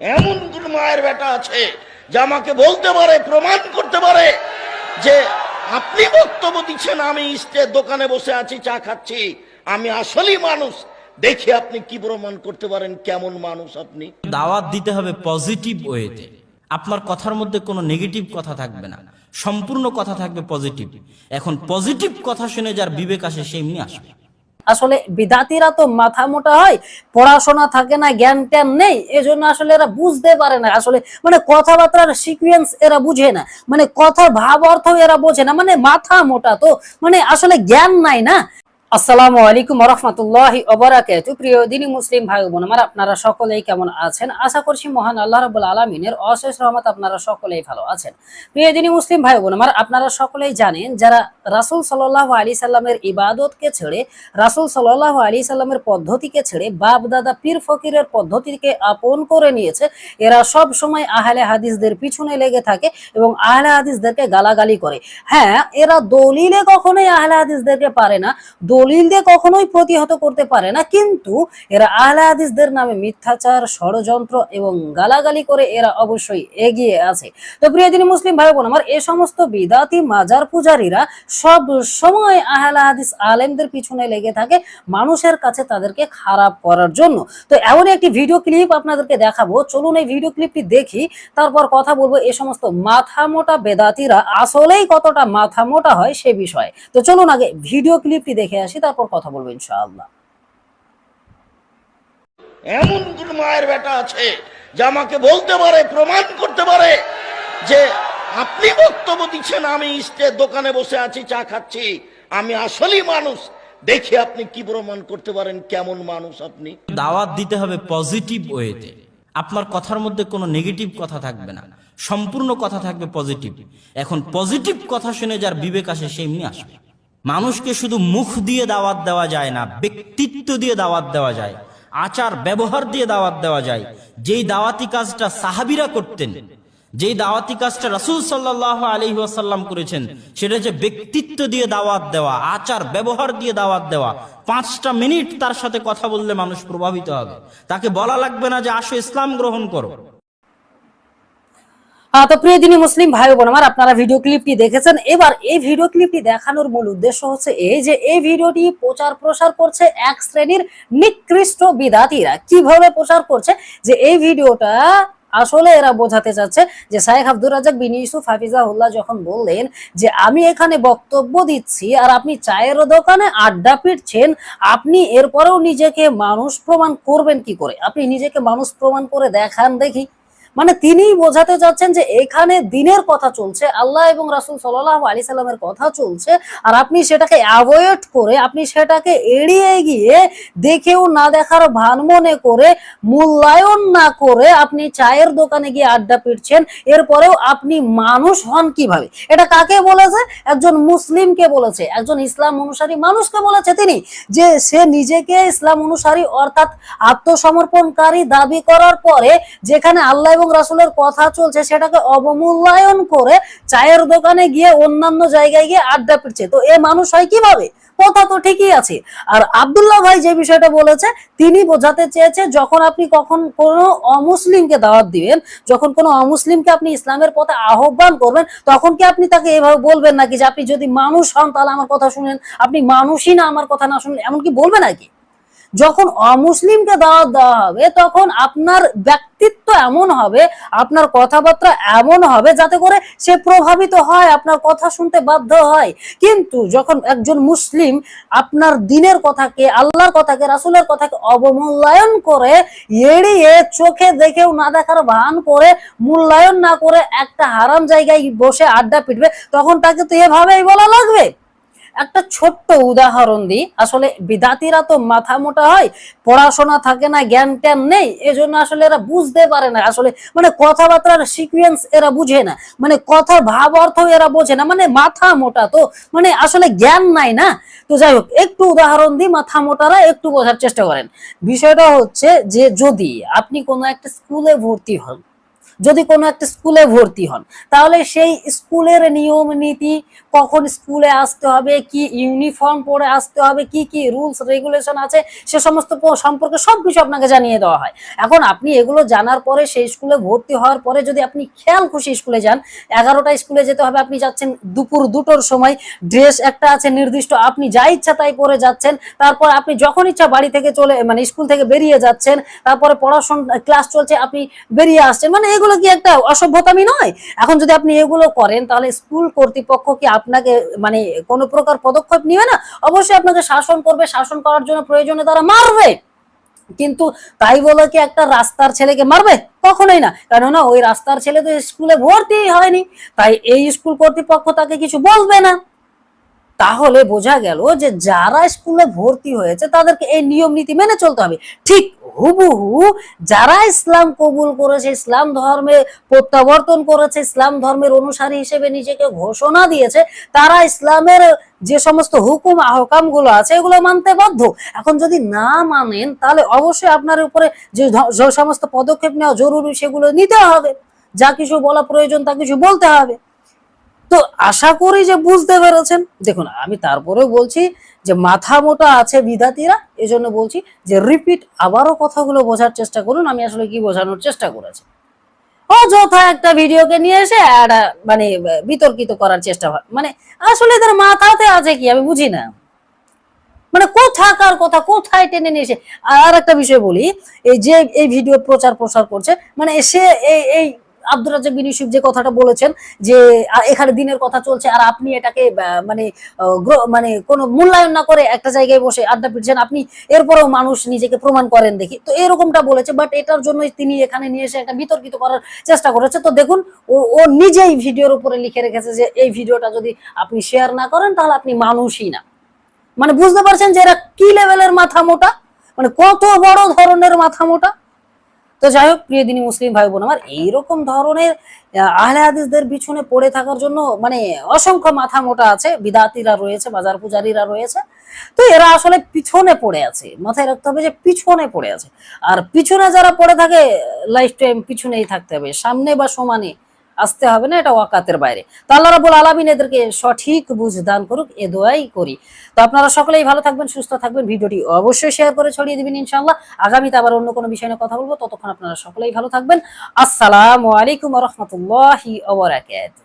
এমন কোন মায়ের বেটা আছে যে আমাকে বলতে পারে, প্রমাণ করতে পারে যে আপনি বক্তব্য দিচ্ছেন, আমি স্টের দোকানে বসে আছি, চা খাচ্ছি। আমি আসলেই মানুষ। দেখে আপনি কি প্রমাণ করতে পারেন, কেমন মানুষ আপনি? দাওয়াত দিতে হবে পজিটিভ ওয়েতে। আপনার কথার মধ্যে কোনো নেগেটিভ কথা থাকবে না। সম্পূর্ণ কথা থাকবে পজিটিভ। এখন পজিটিভ কথা শুনে যার বিবেক আসে, সে এমনি আসবে। আসলে বিদাতিরা তো মাথা মোটা হয়, পড়াশোনা থাকে না, জ্ঞান ট্যান নেই, এজন্য আসলে এরা বুঝতে পারে না। আসলে মানে কথাবার্তার সিকুয়েন্স এরা বুঝে না মানে কথার ভাব অর্থ এরা বোঝে না মানে মাথা মোটা তো মানে আসলে জ্ঞান নাই না। আসসালামু আলাইকুম রহমতুল্লাহি অবরাকাতু প্রিয় দিনী মুসলিম ভাই বোন আমার আপনারা সকলেই কেমন আছেন? আশা করছি মহান আল্লাহ রাব্বুল আলামিনের অশেষ রহমত আপনারা সকলেই ভালো আছেন। প্রিয় দিনী মুসলিম ভাই বোন আমার আপনারা সকলেই জানেন, যারা রাসূল সাল্লাল্লাহু আলাইহি সাল্লামের ইবাদতকে ছেড়ে, রাসূল সাল্লাল্লাহু আলাইহি সাল্লামের পদ্ধতিকে ছেড়ে বাপ দাদা পীর ফকিরের পদ্ধতিকে আপন করে নিয়েছে, এরা সব সময় আহলে হাদিসদের পিছনে লেগে থাকে এবং আহলে হাদিসদেরকে গালাগালি করে। হ্যাঁ এরা দলিলে কখনোই আহলে হাদিসদেরকে পারে না। দিয়ে কখনোই প্রতিহত করতে পারে না। কিন্তু এরা আহলে হাদিসদের নামে মিথ্যাচার, ষড়যন্ত্র এবং গালাগালি করে এরা অবশ্যই এগিয়ে আছে। তো প্রিয় দিনী মুসলিম ভাই বোন আমার এই সমস্ত বিদাতি মাজার পূজারীরা সব সময় আহলে হাদিস আলেমদের পিছনে লেগে থাকে মানুষের কাছে তাদেরকে খারাপ করার জন্য। তো এমন একটি ভিডিও ক্লিপ আপনাদেরকে দেখাবো। চলুন এই ভিডিও ক্লিপটি দেখি, তারপর কথা বলব এ সমস্ত মাথা মোটা বেদাতিরা আসলেই কতটা মাথা মোটা হয় সে বিষয়ে। তো চলুন আগে ভিডিও ক্লিপটি দেখে আসি। তারপর কথা বলব ইনশাআল্লাহ। এমন কোন মায়ের বেটা আছে যে আমাকে বলতে পারে প্রমাণ করতে পারে যে আপনি বক্তব্য দিচ্ছেন আমি স্টের দোকানে বসে আছি চা খাচ্ছি আমি আসলেই মানুষ। দেখে আপনি কি প্রমাণ করতে পারেন কেমন মানুষ আপনি? দাওয়াত দিতে হবে পজিটিভ ওয়েতে। আপনার কথার মধ্যে কোনো নেগেটিভ কথা থাকবে না। সম্পূর্ণ কথা থাকবে পজিটিভ। এখন পজিটিভ কথা শুনে যার বিবেক আসে সে এমনি আসবে। মানুষকে শুধু মুখ দিয়ে দাওয়াত দেওয়া যায় না, ব্যক্তিত্ব দিয়ে দাওয়াত দেওয়া যায়, আচার ব্যবহার দিয়ে দাওয়াত দেওয়া যায়। যেই দাওয়াতি কাজটা সাহাবিরা করতেন, যেই দাওয়াতি কাজটা রাসূল সাল্লাহ আলহি আসাল্লাম করেছেন, সেটা হচ্ছে ব্যক্তিত্ব দিয়ে দাওয়াত দেওয়া, আচার ব্যবহার দিয়ে দাওয়াত দেওয়া। পাঁচটা মিনিট তার সাথে কথা বললে মানুষ প্রভাবিত হবে। তাকে বলা লাগবে না যে আসো ইসলাম গ্রহণ করো। তো প্রিয় দিনী মুসলিম ভাই বোন আমার, আপনারা ভিডিও ক্লিপটি দেখেছেন। এবার এই ভিডিও ক্লিপটি দেখানোর মূল উদ্দেশ্য হচ্ছে এই যে, এই ভিডিওটি প্রচার প্রসার করছে এক শ্রেণির নিকৃষ্ট বিদাতিরা কীভাবে প্রচার করছে? যে এই ভিডিওটা আসলে এরা বোঝাতে চাচ্ছে যে শাহেখ আব্দুর রাজাক বিন ইউসুফ হাফিজাহুল্লাহ যখন বললেন যে, আমি এখানে বক্তব্য দিচ্ছি আর আপনি চায়ের দোকানে আড্ডা পিটছেন, আপনি এরপরেও নিজেকে মানুষ প্রমাণ করবেন কি করে? আপনি নিজেকে মানুষ প্রমাণ করে দেখান দেখি। মানে তিনি বোঝাতে চাচ্ছেন যে এখানে দিনের কথা চলছে, আল্লাহ এবং রাসুল সাল্লাহ আলি সাল্লামের কথা চলছে, আর আপনি সেটাকে অ্যাভয়েড করে, আপনি সেটাকে এড়িয়ে গিয়ে দেখেও না দেখার ভান মনে করে, মূল্যায়ন না করে আপনি চায়ের দোকানে গিয়ে আড্ডা পিটছেন, এরপরেও আপনি মানুষ হন কীভাবে? এটা কাকে বলেছে? একজন মুসলিমকে বলেছে, একজন ইসলাম অনুসারী মানুষকে বলেছে তিনি, যে সে নিজেকে ইসলাম অনুসারী অর্থাৎ আত্মসমর্পণকারী দাবি করার পরে যেখানে আল্লাহ এবং রাসুলের কথা চলছে সেটাকে অবমূল্যায়ন করে চায়ের দোকানে গিয়ে অন্যান্য জায়গায় গিয়ে আড্ডা পিটছে। তো এ মানুষ হয় কীভাবে? কথা তো ঠিকই আছে। আর আব্দুল্লাহ ভাই যে বিষয়টা বলেছে, তিনি বোঝাতে চেয়েছে যখন আপনি কখন কোনো অমুসলিমকে দাওয়াত দিবেন, যখন কোনো অমুসলিমকে আপনি ইসলামের পথে আহ্বান করবেন, তখন কি আপনি তাকে এভাবে বলবেন নাকি যে আপনি যদি মানুষ হন তাহলে আমার কথা শুনেন, আপনি মানুষই না আমার কথা না শুনলেন এমন কি বলবে নাকি? যখন অমুসলিমকে দাওয়াত দেওয়া হবে, তখন আপনার ব্যক্তিত্ব এমন হবে, আপনার কথাবার্তা এমন হবে যাতে করে সে প্রভাবিত হয়, আপনার কথা শুনতে বাধ্য হয়। কিন্তু যখন একজন মুসলিম আপনার দিনের কথাকে, আল্লাহর কথাকে, রাসুলের কথাকে অবমূল্যায়ন করে, এড়িয়ে চোখে দেখেও না দেখার ভান করে, মূল্যায়ন না করে একটা হারাম জায়গায় বসে আড্ডা পিটবে, তখন তাকে তো এভাবেই বলা লাগবে। একটা ছোট্ট উদাহরণ দিই। আসলে বিদাতিরা তো মাথা মোটা হয়, পড়াশোনা থাকে না, জ্ঞান ট্যান নেই, এজন্য আসলে এরা বুঝতে পারে না। আসলে মানে কথাবার্তার সিকুয়েন্স এরা বুঝে না। মানে কথার ভাব অর্থ এরা বোঝে না। মানে মাথা মোটা তো। মানে আসলে জ্ঞান নাই না। তো যাই হোক, একটু উদাহরণ দিই, মাথা মোটারা একটু বোঝার চেষ্টা করেন। বিষয়টা হচ্ছে যে যদি আপনি কোনো একটা স্কুলে ভর্তি হন যদি কোনো একটা স্কুলে ভর্তি হন, তাহলে সেই স্কুলের নিয়ম নীতি কখন স্কুলে আসতে হবে, কি ইউনিফর্ম পরে আসতে হবে, কি কি রুলস, রেগুলেশন আছে, সে সমস্ত সম্পর্কে সবকিছু আপনাকে জানিয়ে দেওয়া হয়। এখন আপনি এগুলো জানার পরে সেই স্কুলে ভর্তি হওয়ার পরে যদি আপনি খেয়াল খুশি স্কুলে যান, এগারোটা স্কুলে যেতে হবে, আপনি যাচ্ছেন দুপুর দুটোর সময়, ড্রেস একটা আছে নির্দিষ্ট, আপনি যা ইচ্ছা তাই পরে যাচ্ছেন, তারপর আপনি যখন ইচ্ছা বাড়ি থেকে চলে মানে স্কুল থেকে বেরিয়ে যাচ্ছেন, তারপরে পড়াশোনা, ক্লাস চলছে, আপনি বেরিয়ে আসছেন মানে এগুলো কি একটা অসভ্যতামি নয়? এখন যদি আপনি এগুলো করেন, তাহলে স্কুল কর্তৃপক্ষ কি আপনাকে মানে কোনো প্রকার পদক্ষেপ নিবে না? অবশ্যই আপনাকে শাসন করবে, শাসন করার জন্য প্রয়োজনে তারা মারবে। কিন্তু তাই বলে কি একটা রাস্তার ছেলেকে মারবে? কখনোই না। কেননা, ওই রাস্তার ছেলে তো স্কুলে ভর্তি হয়নি। তাই এই স্কুল কর্তৃপক্ষ তাকে কিছু বলবে না। তাহলে বোঝা গেল যে যারা স্কুলে ভর্তি হয়েছে, তাদেরকে এই নিয়ম নীতি মেনে চলতে হবে। ঠিক হুবহু যারা ইসলাম কবুল করেছে, ইসলাম ধর্মে প্রত্যাবর্তন করেছে, ইসলাম ধর্মের অনুসারী হিসেবে নিজেকে ঘোষণা দিয়েছে, তারা ইসলামের যে সমস্ত হুকুম আহকামগুলো আছে, এগুলো মানতে বাধ্য। এখন যদি না মানেন, তাহলে অবশ্যই আপনার উপরে যে সমস্ত পদক্ষেপ নেওয়া জরুরি, সেগুলো নিতে হবে। যা কিছু বলা প্রয়োজন, তা কিছু বলতে হবে। তো আশা করি যে বুঝতে পেরেছেন। দেখুন, আমি তারপরেও বলছি যে মাথা মোটা আছে বিধাতীরা এজন্য বলছি যে রিপিট আবারও কথাগুলো বোঝার চেষ্টা করুন। আমি আসলে কি বোঝানোর চেষ্টা করেছি। অযথা একটা ভিডিওকে নিয়ে এসে একটা মানে বিতর্কিত করার চেষ্টা হয়। মানে আসলে তার মাথাতে আছে কি? আমি বুঝি না। মানে কোথাকার কথা, কোথায় টেনে নিয়ে এসে আর একটা বিষয় বলি, এই যে এই ভিডিও প্রচার প্রসার করছে মানে সে এই এই আব্দুর বিন ইউসুফ যে কথাটা বলেছেন যে এখানে দিনের কথা চলছে আর আপনি এটাকে মানে মানে মূল্যায়ন না করে একটা জায়গায় বসে আড্ডা পিটছেন, আপনি এরপরেও মানুষ নিজেকে প্রমাণ করেন দেখি। তো এরকমটা বলেছে বাট এটার জন্য তিনি এখানে নিয়ে এসে একটা বিতর্কিত করার চেষ্টা করেছে। তো দেখুন, ও ও নিজেই ভিডিওর উপরে লিখে রেখেছে যে, এই ভিডিওটা যদি আপনি শেয়ার না করেন, তাহলে আপনি মানুষই না। মানে বুঝতে পারছেন যে এরা কি লেভেলের মাথা মোটা? মানে কত বড় ধরনের মাথা মোটা? তো যাই হোক প্রিয় দিনী মুসলিম ভাই বোন আমার এইরকম ধরনের আহ, আহলে হাদিসদের পিছনে পড়ে থাকার জন্য মানে অসংখ্য মাথা মোটা আছে। বিদাতিরা রয়েছে বাজার পূজারীরা রয়েছে। তো এরা আসলে পিছনে পড়ে আছে মাথায় রাখতে হবে যে পিছনে পড়ে আছে। আর পিছনে যারা পড়ে থাকে লাইফ টাইম পিছনেই থাকতে হবে সামনে বা সমানে। আসতে হবে না, এটা ওয়াকাতের বাইরে। তো আল্লাহ রাবুল আলমিন এদেরকে সঠিক বুঝ দান করুক, এ দোয়াই করি। তো আপনারা সকলেই ভালো থাকবেন, সুস্থ থাকবেন, ভিডিওটি অবশ্যই শেয়ার করে ছড়িয়ে দিবেন ইনশাআল্লাহ। আগামীতে আবার অন্য কোনো বিষয় নিয়ে কথা বলব, ততক্ষণ আপনারা সকলেই ভালো থাকবেন। আসসালামু আলাইকুম রহমতুল্লাহি ওবরাকাতুহু